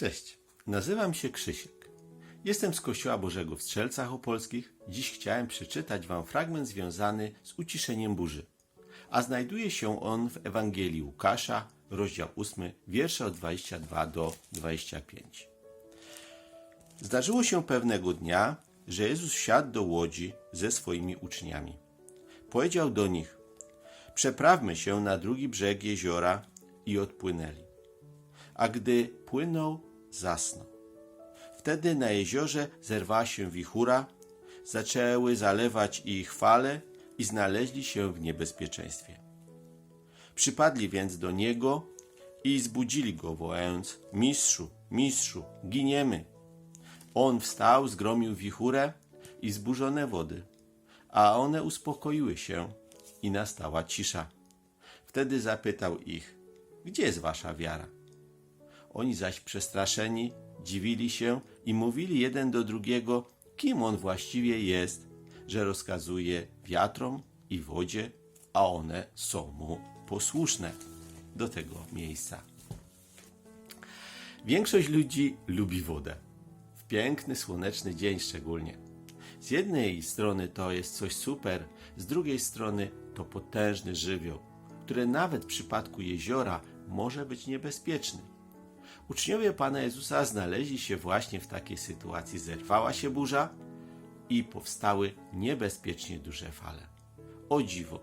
Cześć, nazywam się Krzysiek. Jestem z Kościoła Bożego w Strzelcach Opolskich. Dziś chciałem przeczytać Wam fragment związany z uciszeniem burzy. A znajduje się on w Ewangelii Łukasza, rozdział 8, wiersze od 22 do 25. Zdarzyło się pewnego dnia, że Jezus wsiadł do łodzi ze swoimi uczniami. Powiedział do nich: Przeprawmy się na drugi brzeg jeziora i odpłynęli. A gdy płynął, zasnął. Wtedy na jeziorze zerwała się wichura, zaczęły zalewać ich fale i znaleźli się w niebezpieczeństwie. Przypadli więc do niego i zbudzili go, wołając: Mistrzu, mistrzu, giniemy. On wstał, zgromił wichurę i zburzone wody, a one uspokoiły się i nastała cisza. Wtedy zapytał ich: Gdzie jest wasza wiara? Oni zaś przestraszeni dziwili się i mówili jeden do drugiego, kim on właściwie jest, że rozkazuje wiatrom i wodzie, a one są mu posłuszne do tego miejsca. Większość ludzi lubi wodę. W piękny, słoneczny dzień szczególnie. Z jednej strony to jest coś super, z drugiej strony to potężny żywioł, który nawet w przypadku jeziora może być niebezpieczny. Uczniowie Pana Jezusa znaleźli się właśnie w takiej sytuacji. Zerwała się burza i powstały niebezpiecznie duże fale. O dziwo,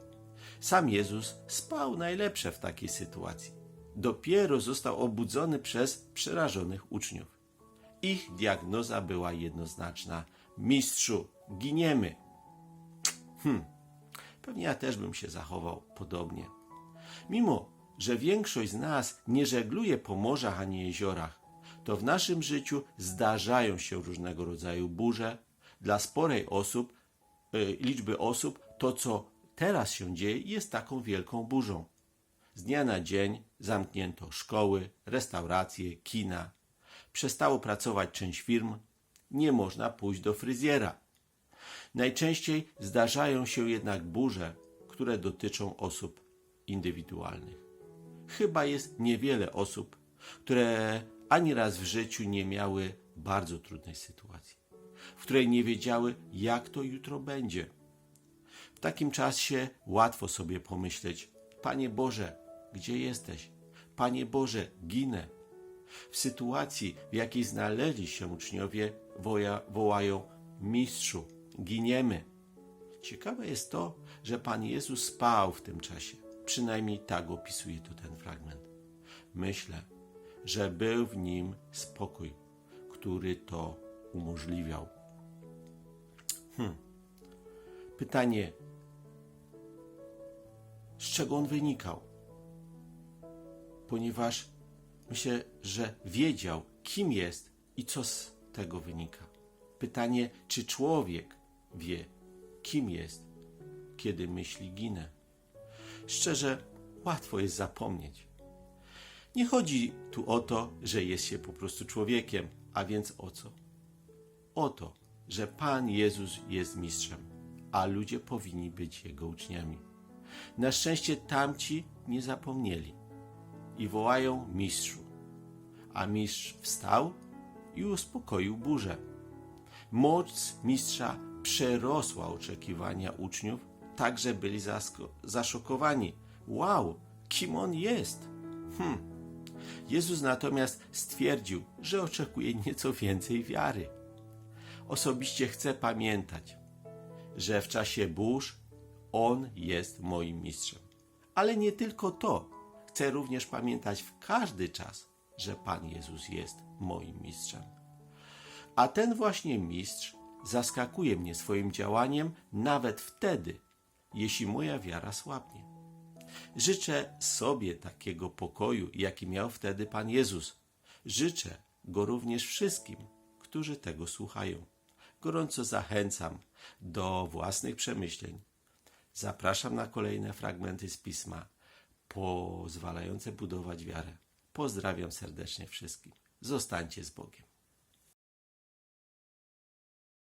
sam Jezus spał najlepsze w takiej sytuacji. Dopiero został obudzony przez przerażonych uczniów. Ich diagnoza była jednoznaczna: Mistrzu, giniemy. Hm, pewnie ja też bym się zachował podobnie. Mimo, że większość z nas nie żegluje po morzach ani jeziorach, to w naszym życiu zdarzają się różnego rodzaju burze. Dla sporej osób, y, liczby osób, to co teraz się dzieje jest taką wielką burzą. Z dnia na dzień zamknięto szkoły, restauracje, kina. Przestało pracować część firm. Nie można pójść do fryzjera. Najczęściej zdarzają się jednak burze, które dotyczą osób indywidualnych. Chyba jest niewiele osób, które ani raz w życiu nie miały bardzo trudnej sytuacji, w której nie wiedziały, jak to jutro będzie. W takim czasie łatwo sobie pomyśleć: Panie Boże, gdzie jesteś? Panie Boże, ginę. W sytuacji, w jakiej znaleźli się uczniowie, woja, wołają: Mistrzu, giniemy. Ciekawe jest to, że Pan Jezus spał w tym czasie. Przynajmniej tak opisuje to ten fragment. Myślę, że był w nim spokój, który to umożliwiał. Hmm. Pytanie, z czego on wynikał? Ponieważ myślę, że wiedział, kim jest i co z tego wynika. Pytanie, czy człowiek wie, kim jest, kiedy myśli ginę. Szczerze, łatwo jest zapomnieć. Nie chodzi tu o to, że jest się po prostu człowiekiem, a więc o co? O to, że Pan Jezus jest mistrzem, a ludzie powinni być Jego uczniami. Na szczęście tamci nie zapomnieli i wołają mistrzu. A mistrz wstał i uspokoił burzę. Moc mistrza przerosła oczekiwania uczniów, tak że byli zaszokowani. Wow, kim on jest? Hm. Jezus natomiast stwierdził, że oczekuje nieco więcej wiary. Osobiście chcę pamiętać, że w czasie burz On jest moim mistrzem. Ale nie tylko to. Chcę również pamiętać w każdy czas, że Pan Jezus jest moim mistrzem. A ten właśnie mistrz zaskakuje mnie swoim działaniem nawet wtedy, jeśli moja wiara słabnie. Życzę sobie takiego pokoju, jaki miał wtedy Pan Jezus. Życzę go również wszystkim, którzy tego słuchają. Gorąco zachęcam do własnych przemyśleń. Zapraszam na kolejne fragmenty z pisma, pozwalające budować wiarę. Pozdrawiam serdecznie wszystkich. Zostańcie z Bogiem.